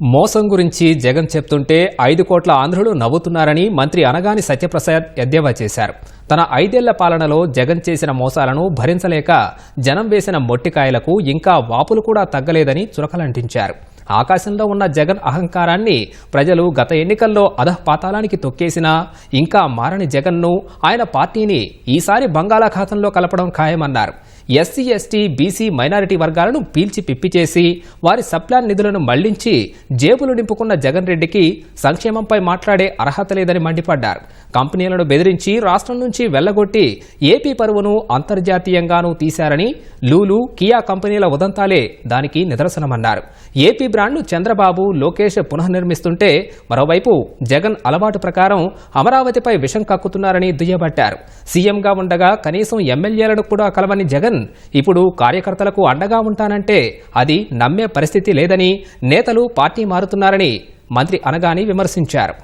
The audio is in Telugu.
మోసం గురించి జగన్ చెప్తుంటే ఐదు కోట్ల ఆంధ్రులు నవ్వుతున్నారని మంత్రి అనగాని సత్యప్రసాద్ ఎద్దేవా చేశారు. తన ఐదేళ్ళ పాలనలో జగన్ చేసిన మోసాలను భరించలేక జనం వేసిన మొట్టికాయలకు ఇంకా వాపులు కూడా తగ్గలేదని చురకలంటించారు ఆకాశంలో ఉన్న జగన్ అహంకారాన్ని ప్రజలు గత ఎన్నికల్లో అధపాతాళానికి తొక్కేసినా ఇంకా మారని జగన్ను ఆయన పార్టీని ఈసారి బంగాళాఖాతంలో కలపడం ఖాయమన్నారు. ఎస్సీ ఎస్టీ బీసీ మైనారిటీ వర్గాలను పీల్చి పిప్పి చేసి వారి సప్లాన్ నిధులను మళ్ళించి జేబులు నింపుకున్న జగన్ రెడ్డికి సంక్షేమంపై మాట్లాడే అర్హత లేదని మండిపడ్డారు. కంపెనీలను బెదిరించి రాష్ట్రం నుంచి వెళ్ళగొట్టి ఏపీ పరువును అంతర్జాతీయంగానూ తీశారని లూలు కియా కంపెనీల ఉదంతాలే దానికి నిదర్శనమన్నారు. ఏపీ బ్రాండ్ను చంద్రబాబు లోకేష్ పునఃనిర్మిస్తుంటే మరోవైపు జగన్ అలవాటు ప్రకారం అమరావతిపై విషం కక్కుతున్నారని దుయ్యబట్టారు. సీఎంగా ఉండగా కనీసం ఎమ్మెల్యేలను కూడా కలవని జగన్ ఇప్పుడు కార్యకర్తలకు అండగా ఉంటానంటే అది నమ్మే పరిస్థితి లేదని నేతలు పార్టీ మారుతున్నారని మంత్రి అనగాని విమర్శించారు.